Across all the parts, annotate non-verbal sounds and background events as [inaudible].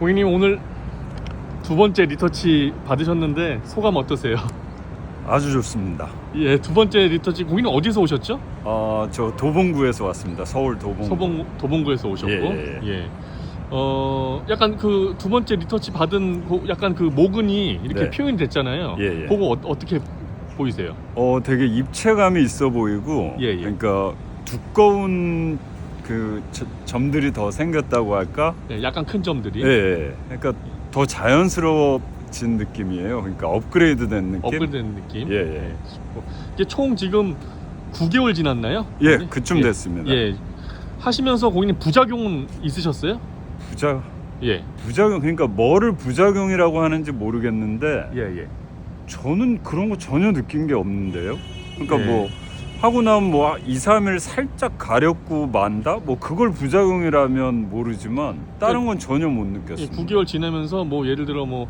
고객님 오늘 두 번째 리터치 받으셨는데 소감 어떠세요? 아주 좋습니다. 예, 두 번째 리터치 고객님 어디서 오셨죠? 어, 저 도봉구에서 왔습니다. 서울 도봉구. 서봉 도봉구에서 오셨고, 예, 예. 어, 약간 그 두 번째 리터치 받은 그 약간 그 모근이 이렇게 네. 표현이 됐잖아요. 예, 예. 그거 어, 떻게 보이세요? 어, 되게 입체감이 있어 보이고, 예, 예. 그러니까 두꺼운 그 저- 점들이 더 생겼다고 할까? 예, 약간 큰 점들이 예, 예. 그러니까 더 자연스러워진 느낌이에요. 그러니까 업그레이드된 느낌. 업그레이드된 느낌. 예, 예. 좋고. 이게 총 지금 9개월 지났나요? 예, 네? 그쯤 예. 됐습니다. 예. 하시면서 고객님 부작용은 있으셨어요? 부작 예. 부작용 그러니까 뭐를 부작용이라고 하는지 모르겠는데 예, 예. 저는 그런 거 전혀 느낀 게 없는데요. 그러니까 예. 뭐 하고 나면 뭐 2, 3일 살짝 가렵고 만다? 뭐 그걸 부작용이라면 모르지만 다른 건 전혀 못 예, 느꼈습니다. 9개월 지나면서 뭐 예를 들어 뭐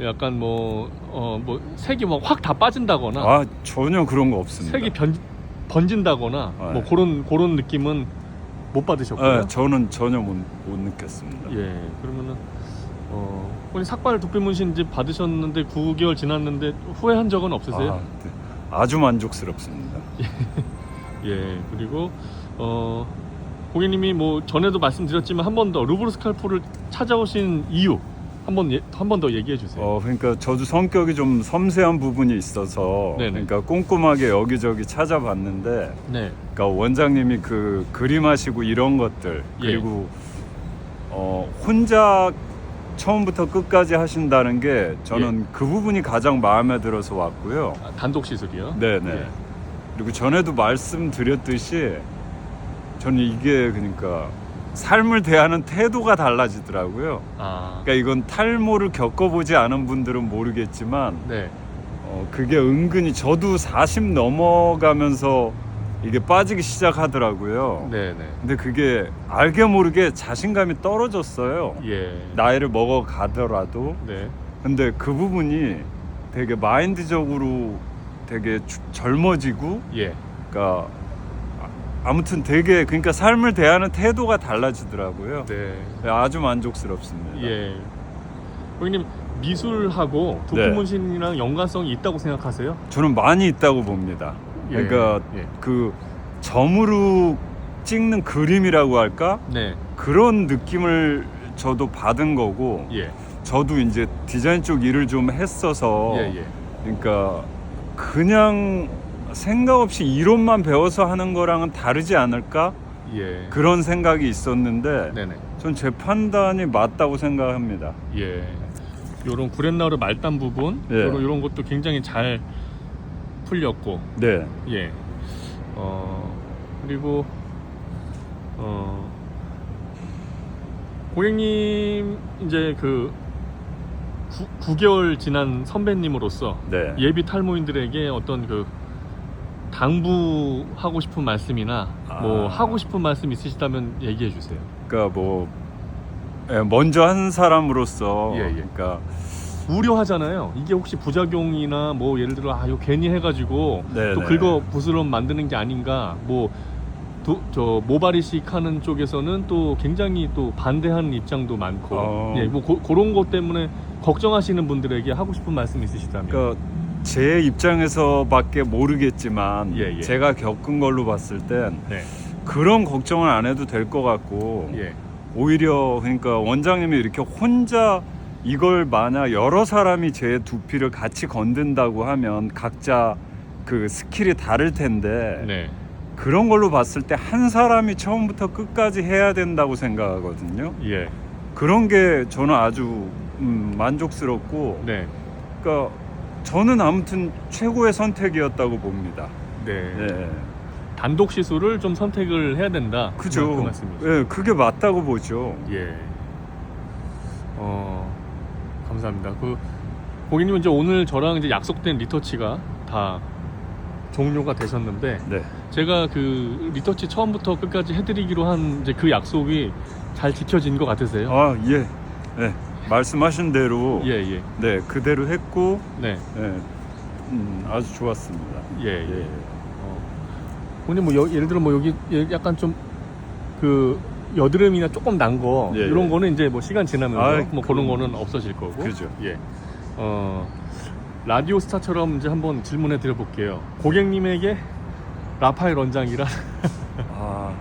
약간 뭐 어 뭐 색이 막 확 다 빠진다거나 아 전혀 그런 거 없습니다. 색이 변, 번진다거나 네. 뭐 그런 그런 느낌은 못 받으셨고요. 아, 저는 전혀 못, 못 느꼈습니다. 예. 그러면은 어 본인 삭발 두피 문신 이제 받으셨는데 9개월 지났는데 후회한 적은 없으세요? 아, 네. 아주 만족스럽습니다. [laughs] 예. 그리고 어 고객님이 뭐 전에도 말씀드렸지만 한 번 더 루브르 스칼프를 찾아오신 이유 한번 예, 한번 더 얘기해 주세요. 어, 그러니까 저도 성격이 좀 섬세한 부분이 있어서 네네. 그러니까 꼼꼼하게 여기저기 찾아봤는데 네. 그러니까 원장님이 그 그림하시고 이런 것들 예. 그리고 어, 혼자 처음부터 끝까지 하신다는 게 저는 그 부분이 가장 마음에 들어서 왔고요. 아, 단독 시술이요? 네네. 예. 그리고 전에도 말씀드렸듯이 저는 이게 그러니까 삶을 대하는 태도가 달라지더라고요. 아. 그러니까 이건 탈모를 겪어보지 않은 분들은 모르겠지만 네. 어, 그게 은근히 저도 40 넘어가면서 이게 빠지기 시작하더라고요. 네, 네. 근데 그게 알게 모르게 자신감이 떨어졌어요. 예. 나이를 먹어 가더라도. 네. 근데 그 부분이 되게 마인드적으로 되게 주- 젊어지고 예. 그러니까 아- 아무튼 되게 그러니까 삶을 대하는 태도가 달라지더라고요. 네. 아주 만족스럽습니다. 예. 고객님 미술하고 두피 네. 문신이랑 연관성이 있다고 생각하세요? 저는 많이 있다고 봅니다. 예. 그러니까 예. 그 점으로 찍는 그림이라고 할까 네. 그런 느낌을 저도 받은 거고 예. 저도 이제 디자인 쪽 일을 좀 했어서 예, 예. 그러니까 그냥 생각 없이 이론만 배워서 하는 거랑은 다르지 않을까 예. 그런 생각이 있었는데 네네. 전 제 판단이 맞다고 생각합니다. 예. 요런 구렛나루 말단 부분 예. 요런 요런 것도 굉장히 잘 풀렸고 네, 예. 어 그리고 어 고객님 이제 그 9, 개월 지난 선배님으로서 네. 예비 탈모인들에게 어떤 그 당부하고 싶은 말씀이나 뭐 아. 하고 싶은 말씀 있으시다면 얘기해 주세요. 그러니까 뭐 예, 먼저 한 사람으로서 예, 예. 그러니까 우려하잖아요. 이게 혹시 부작용이나 뭐 예를 들어 아 이거 괜히 해가지고 네, 또 네. 긁어 부스럼 만드는 게 아닌가 뭐. 도, 저 모발이식 하는 쪽에서는 또 굉장히 또 반대하는 입장도 많고 어. 예, 뭐 고, 그런 것 때문에 걱정하시는 분들에게 하고 싶은 말씀 있으시다면 그러니까 제 입장에서밖에 모르겠지만 예, 예. 제가 겪은 걸로 봤을 땐 네. 그런 걱정은 안 해도 될 것 같고 예. 오히려 그러니까 원장님이 이렇게 혼자 이걸 만약 여러 사람이 제 두피를 같이 건든다고 하면 각자 그 스킬이 다를 텐데 네. 그런 걸로 봤을 때 한 사람이 처음부터 끝까지 해야 된다고 생각하거든요. 예. 그런 게 저는 아주 음, 만족스럽고 네. 그러니까 저는 아무튼 최고의 선택이었다고 봅니다. 네. 예. 단독 시술을 좀 선택을 해야 된다. 그죠. 그 말씀이죠. 예, 그게 맞다고 보죠. 예. 어, 감사합니다. 그 고객님은 이제 오늘 저랑 이제 약속된 리터치가 다 종료가 되셨는데 네. 제가 그 리터치 처음부터 끝까지 해드리기로 한 이제 그 약속이 잘 지켜진 것 같으세요? 아, 예. 네. 말씀하신 대로 예, 예. 네, 그대로 했고 네. 예. 음, 아주 좋았습니다. 예, 예. 예. 어. 고객님 뭐 여- 예를 들어 뭐 여기 예- 약간 좀 그 여드름이나 조금 난 거 예, 이런 예. 거는 이제 뭐 시간 지나면서 아, 뭐 그런 거는 없어질 거고. 그죠. 예. 어 라디오 스타처럼 이제 한번 질문해 드려 볼게요. 고객님에게 라파엘 원장이란 [laughs] 아,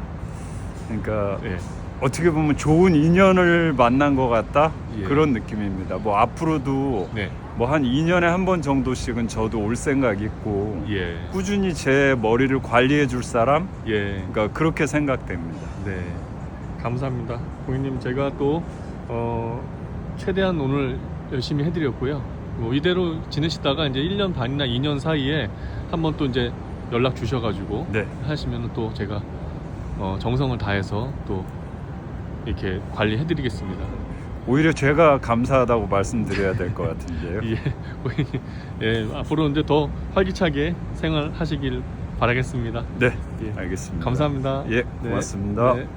그러니까 예. 어떻게 보면 좋은 인연을 만난 것 같다 예. 그런 느낌입니다. 뭐 앞으로도 네. 뭐 한 2년에 한 번 정도씩은 저도 올 생각 있고 예. 꾸준히 제 머리를 관리해 줄 사람 예. 그러니까 그렇게 생각됩니다. 네. 감사합니다. 고객님 제가 또 어, 최대한 오늘 열심히 해드렸고요. 뭐 이대로 지내시다가 이제 1년 반이나 2년 사이에 한번 또 이제 연락 주셔가지고 네. 하시면 또 제가 어, 정성을 다해서 또 이렇게 관리해드리겠습니다. 오히려 제가 감사하다고 말씀드려야 될 것 [laughs] 같은데요. 예, 고객님, 예, 앞으로 이제 더 활기차게 생활하시길 바라겠습니다. 네, 예. 알겠습니다. 감사합니다. 예, 네. 고맙습니다. 네.